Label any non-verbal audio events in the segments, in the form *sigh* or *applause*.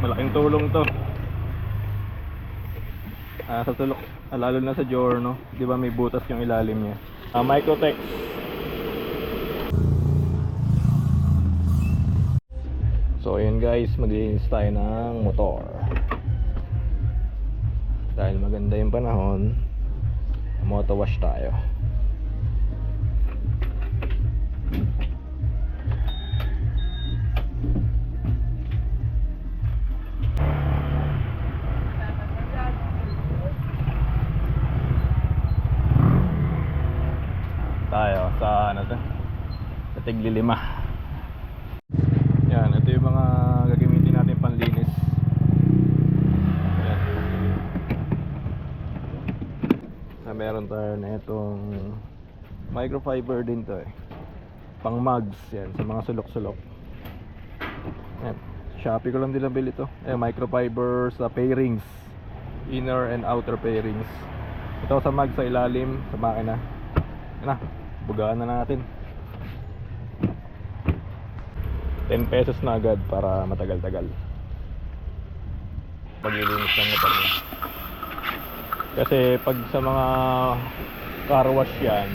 Malaking tulong to. Ah, sa tulok, ah, lalo na sa Giorno, 'di ba may butas yung ilalim niya. Ah, Microtex. So ayun guys, maglilinis tayo ng motor. Dahil maganda yung panahon, moto wash tayo sa ano to sa tiglilima. Yan ito yung mga gagamitin natin panlinis. Yan na meron tayo na itong microfiber din to eh. Pang mugs yan sa mga sulok-sulok. Yan Shopee ko lang din nabili to. Eh microfiber sa pairings. Inner and outer pairings. Ito sa mag sa ilalim sa makina. Na bugaan na natin. 10 pesos na agad para matagal-tagal. Paglilinis ng motor niya. Kasi pag sa mga car wash yan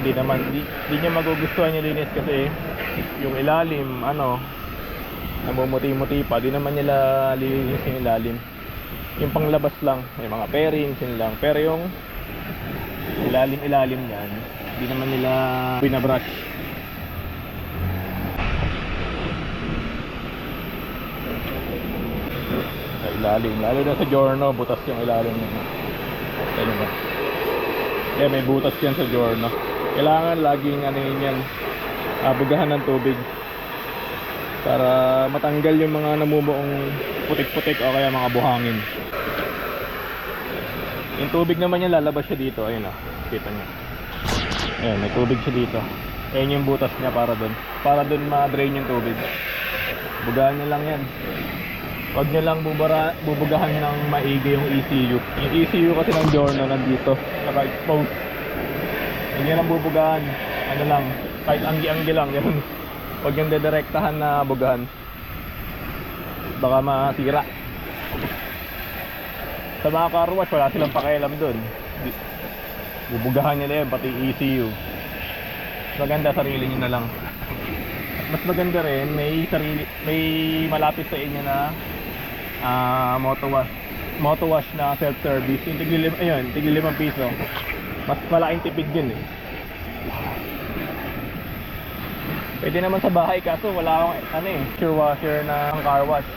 hindi naman di, di niya magugustuhan yung linis kasi yung ilalim ano namumuti-muti pa. Di naman nila lilinis yung ilalim. Yung panglabas lang yung mga pairings yun lang. Pero yung ilalim-ilalim yan. Hindi naman nila binabrush sa ilalim. Lalo na sa Giorno butas yung ilalim niya. Ano ba? Eh may butas yan sa Giorno kailangan laging ano yun yan abugahan ng tubig para matanggal yung mga namumuong putik-putik o kaya mga buhangin yung tubig naman niya lalabas siya dito ayun ah kita niyo ayun may tubig siya dito ayun yung butas niya para doon para doon ma-drain yung tubig bugahan niya lang yan Huwag niya lang bubara, bubugahan ng maigi yung ECU. Yung ECU kasi ng Giorno nandito, naka-expose. Huwag niya lang bubugahan. Ano lang, kahit anggi-anggi lang yun. Huwag niyang dedirektahan na bugahan. Baka masira. Sa mga car wash, wala silang pakialam. Di- Bubugahan nila yan, pati ECU. Maganda sarili niyo na lang. At mas maganda rin, may sarili, may malapit sa inyo na ah moto wash moto wash na self service yung tigli ayun tigli limang piso mas malaking tipid yun eh pwede naman sa bahay kaso wala akong ano eh sure washer na car wash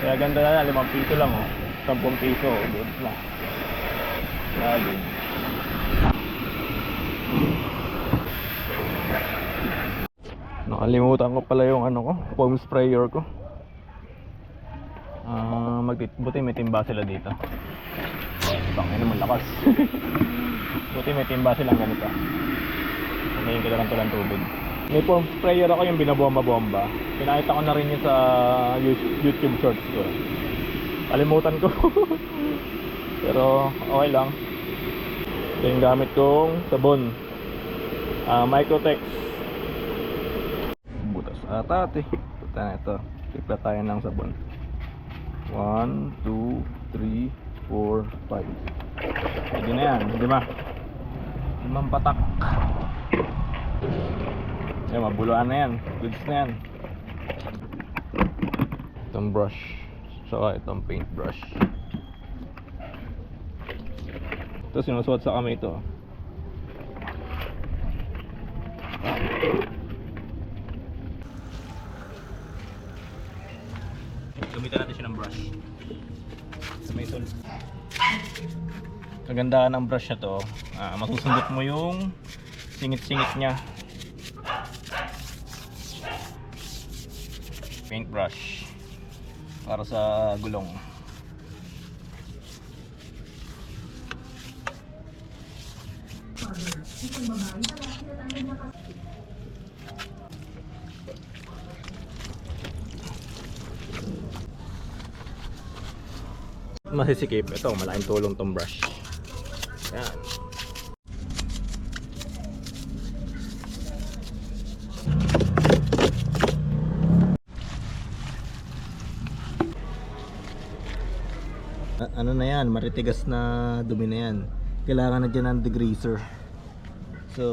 kaya ganda na limang piso lang oh 10 piso oh, good na lagi nakalimutan ko pala yung ano ko foam sprayer ko magtit buti may timba sila dito. Bangin naman lakas. *laughs* buti may timba silang ganito. Ngayon ko lang ng tubig. May foam sprayer ako yung binabomba-bomba. Pinakita ko na rin yun sa YouTube shorts ko. Kalimutan ko. *laughs* Pero okay lang. Ito yung gamit kong sabon. Ah, Microtex. Butas ata ate. Puta na ito. Tipla tayo ng sabon. 1, 2, 3, 4, 5 Pwede na yan, di ba? Limang patak Yan, mabuluan na yan Goods na yan Itong brush Saka itong paint brush Ito sinusuot sa kamay ito Gamitan natin siya ng brush. Sa may sul. Kagandahan ng brush na to, ah, masusundot mo yung singit-singit niya. Paint brush para sa gulong. Masisikip. Ito, malaking tulong tong brush. Ano na yan, maritigas na dumi na yan. Kailangan na dyan ng degreaser. So,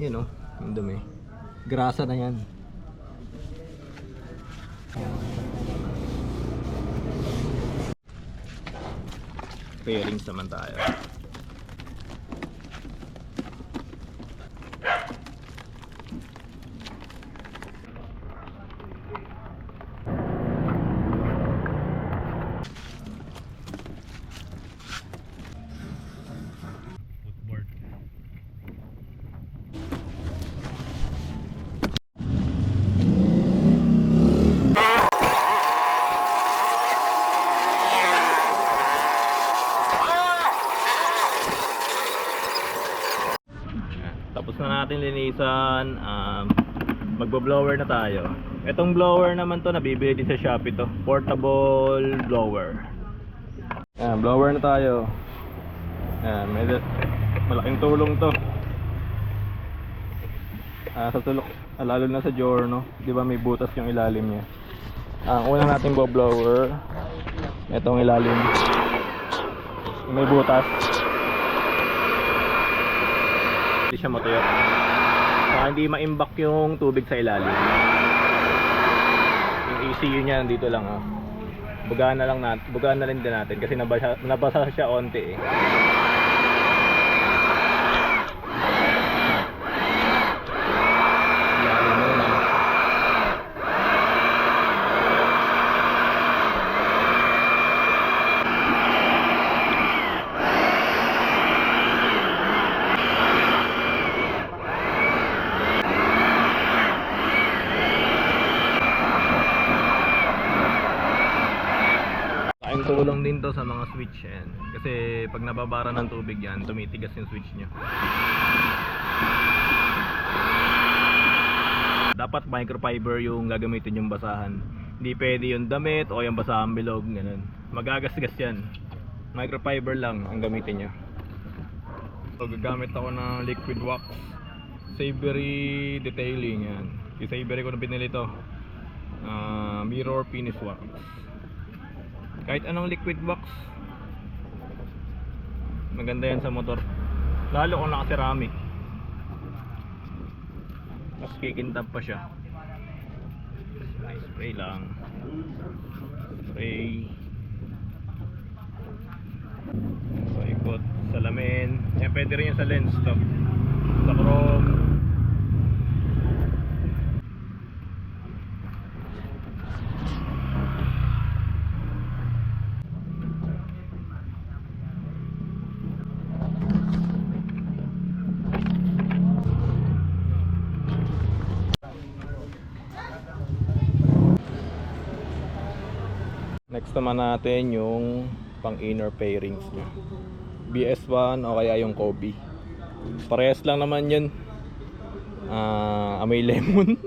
yun o, yung dumi. Grasa na yan. Pairings naman tayo. Tapos na natin linisan. Um, magbo-blower na tayo. Itong blower naman to nabibili din sa Shopee to. Portable blower. Yan, blower na tayo. Yan, medyo malaking tulong to. Ah, sa tulok, ah, lalo na sa Giorno, 'di ba may butas yung ilalim niya. Ang una nating blower, itong ilalim. May butas. Hindi siya matuyo. Saka hindi ma-imbak yung tubig sa ilalim. Yung ECU niya nandito lang oh. Bugaan na lang natin, bugaan na rin din natin kasi nabasa, nabasa siya onti eh. To sa mga switch yan. Kasi pag nababara ng tubig yan, tumitigas yung switch nyo. Dapat microfiber yung gagamitin yung basahan. Hindi pwede yung damit o yung basahan bilog, ganun. Magagasgas yan. Microfiber lang ang gamitin nyo. So gagamit ako ng liquid wax. Savory detailing yan. Yung Savory ko na binili to. Ah, mirror finish wax kahit anong liquid wax maganda yan sa motor. Lalo kung naka ceramic mas kikintab pa siya. Spray spray lang. Spray. So ikot salamin yan pwede rin yan sa lens to sa chrome Next naman natin yung pang inner pairings niya. BS1 o kaya yung Kobe. Parehas lang naman yun. Ah, amoy *laughs* lemon.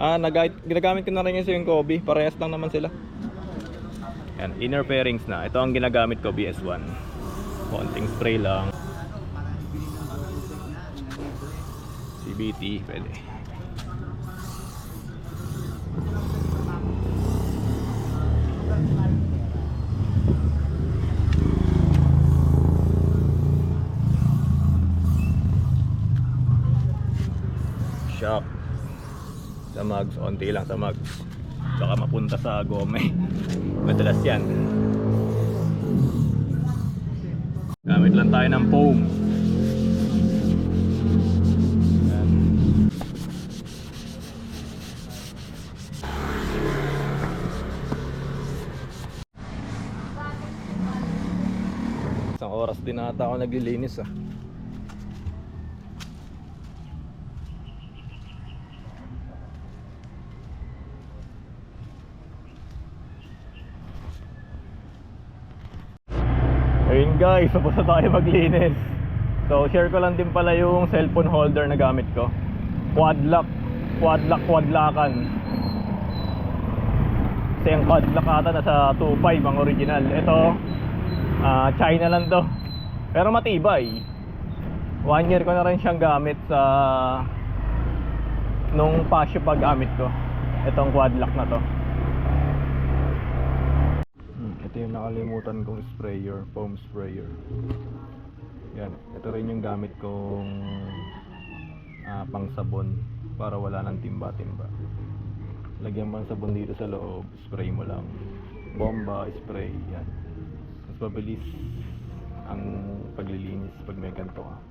ah, ginagamit ko na rin yung Kobe. Parehas lang naman sila. Yan, inner pairings na. Ito ang ginagamit ko BS1. Konting spray lang. CBT, pwede. shock sa mags, onti lang sa mags baka mapunta sa gome *laughs* madalas yan. Gamit lang tayo ng foam. Isang oras din ata ako naglilinis ah Ayun guys, *laughs* tapos na tayo maglinis. So, share ko lang din pala yung cellphone holder na gamit ko. Quad lock, quad lock, quad lockan. Kasi yung quad lock ata nasa 2.5 ang original. Ito, ah, China lang to. Pero matibay. One year ko na rin siyang gamit sa nung Pasio pag gamit ko. Itong quad lock na to. Ito yung nakalimutan kong sprayer, foam sprayer. Yan, ito rin yung gamit kong ah, pang sabon para wala ng timba-timba. Lagyan mo ng sabon dito sa loob, spray mo lang. Bomba, spray, yan. Mas mabilis ang paglilinis pag may ganito ka.